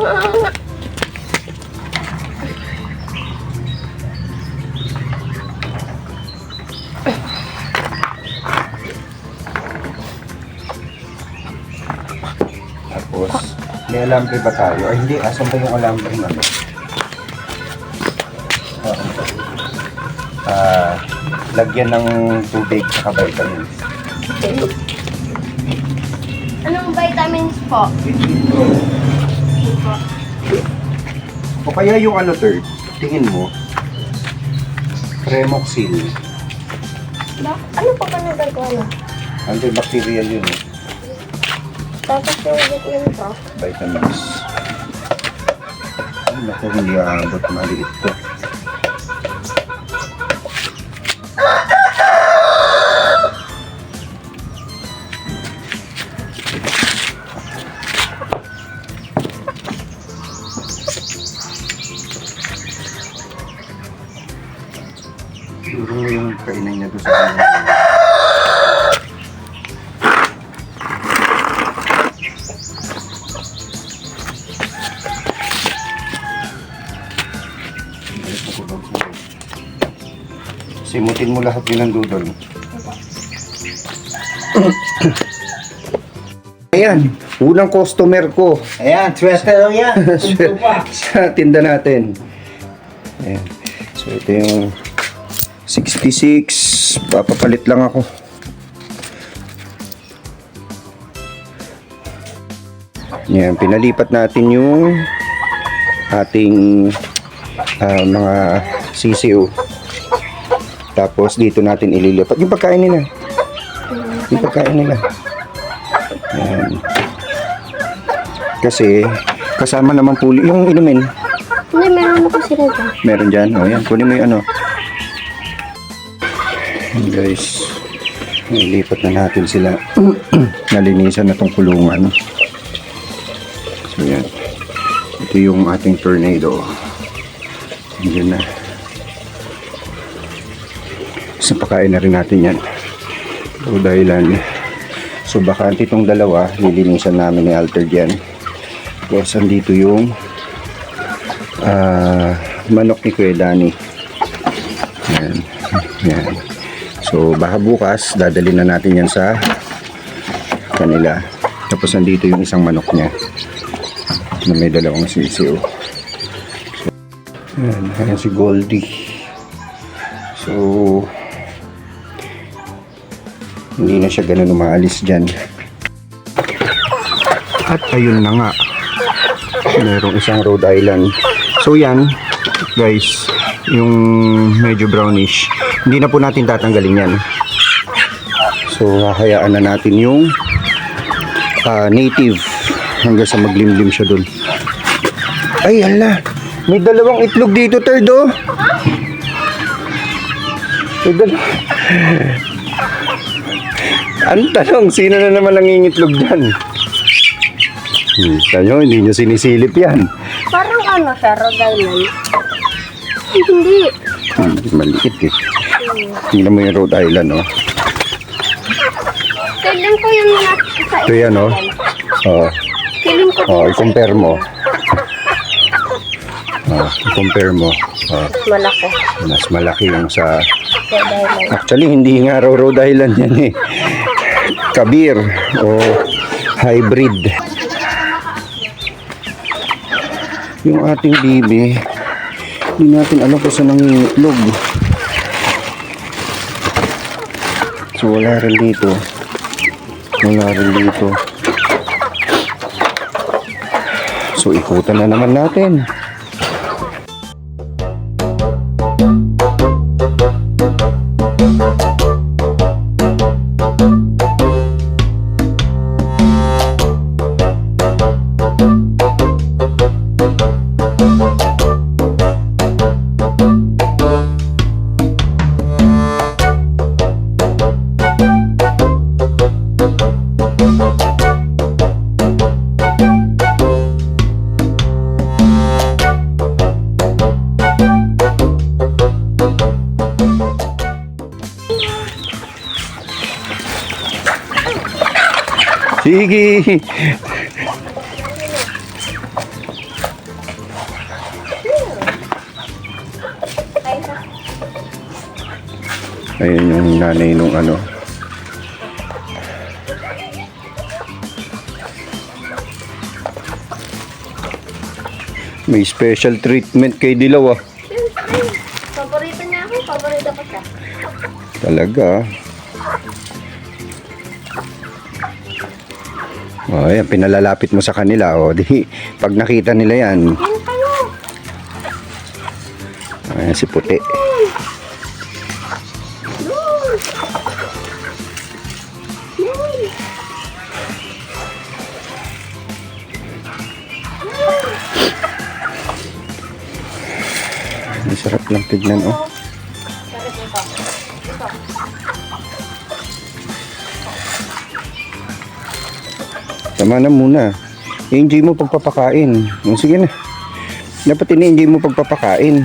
Tapos, may alambre ba tayo? Ay, hindi. Asan ba yung alambre na? Ah, lagyan ng tubig sa vitamins. Anong vitamins po? O kaya yung ano third, tingin mo, Remoxil. Bak ano po ba nagagawa? Antibacterial yun eh. Tapos yung vitamin po. Vitamins. Ay, naku, hindi aabot. Maliit to. Simutin mo lahat yun ng dudol. Ayan, unang customer ko Ayan, swerte daw yan. Ito pa. sa tinda natin. Ayan. So ito yung 66. Papapalit lang ako. Ayan, pinalipat natin yung ating ah, mga CCO. Tapos dito natin ililipat. Yung pagkain nila. Yung pagkain nila. Ayan. Kasi kasama naman po yung inumin. Hindi, meron ako sila dyan. Meron dyan. O yan, kunin mo yung ano. Ayan, guys. Nilipat na natin sila. Nalinisan na tong kulungan. So yan. Ito yung ating tornado. Yan na. Sa pakain na rin natin yan. So dahilan. So bakante itong dalawa. Lilinisan namin ni Alter dyan. Tapos andito yung ah manok ni Kuya Dani. Yan. Yan. So, baka bukas, dadali na natin yan sa kanila. Tapos, nandito yung isang manok niya na may dalawang sisiyo. So, yan. Ayan si Goldie. So, hindi na siya ganun umaalis dyan. At ayun na nga merong isang Rhode Island. So yan, guys, yung medyo brownish. Hindi na po natin tatanggalin yan. So hahayaan na natin yung ah, native hanggang sa maglimlim siya dun. Ay, hala. May dalawang itlog dito, third, oh. Ang tanong, sino na naman nangingitlog dyan? Hmm, tanyo, hindi nyo sinisilip yan. Parang ano Island. Ay, Hindi. Hmm, maliit eh. Tingnan mo yung Rhode Island, oh. Kailan ko yung sa Ito yan, oh. Oh, Feeling ko oh i-compare mo. Oh, i-compare mo. Oh, malaki. mas malaki yung sa... Actually, hindi nga raw Rhode Island yan eh. Kabir o hybrid. Yung ating bibi, hindi natin alam kung saan nangingitlog. So, wala rin dito. Wala rin dito. So, ikutan na naman natin. Sige. Ayun yung nanay nung ano. May special treatment kay Dilaw ah. Paborito niya ako, paborito ko siya. Talaga ah. Oh, yan, pinalalapit mo sa kanila. Oh, di, pag nakita nila yan, ayan si puti. Ang sarap lang tignan, oh. Tama na muna. I-enjoy mo pagpapakain. Sige na. Dapat ini-enjoy mo pagpapakain.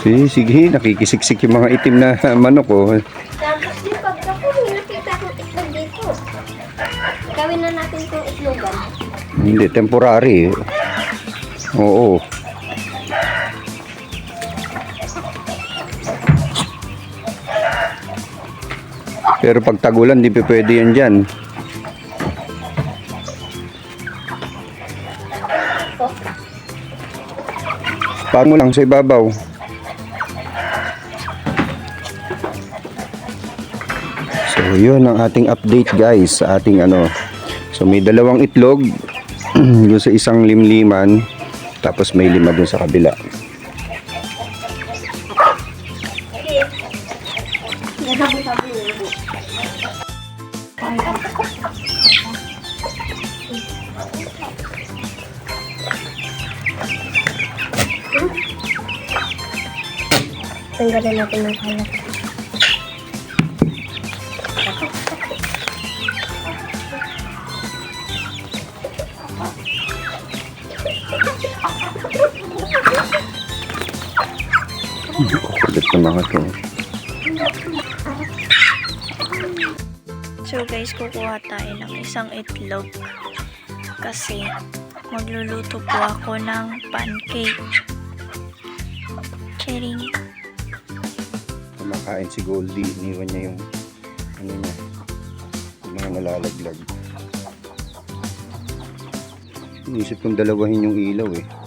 Sige, sige, nakikisiksik yung mga itim na manok oh. Gawin na natin itong itlogan. Hindi, temporary. Oo. Pero pag tagulan, di pa pwede yan dyan. Paano lang sa ibabaw? Yun ang ating update guys sa ating ano. So, may dalawang itlog doon sa isang limliman tapos may lima doon sa kabila. Tanggalin natin ng kalat. Mga to. So guys, kukuha tayo ng isang itlog kasi magluluto po ako ng pancake. Charing! Kumakain si Goldie, iniwan niya yung ano niya, yung mga nalalaglag. Inisip kong dalawahin yung ilaw eh.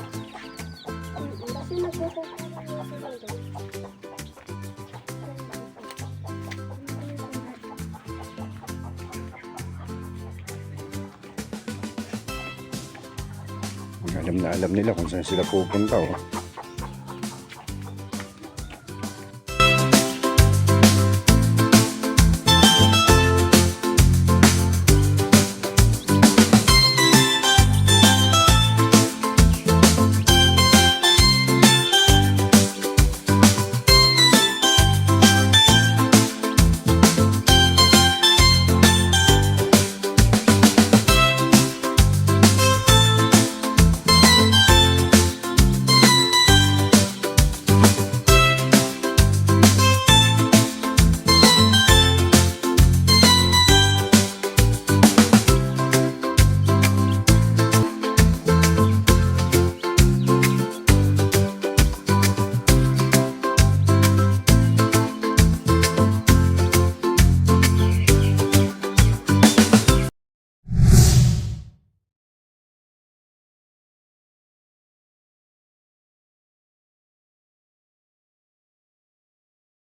Alam na alam nila kung saan sila pupunta oh.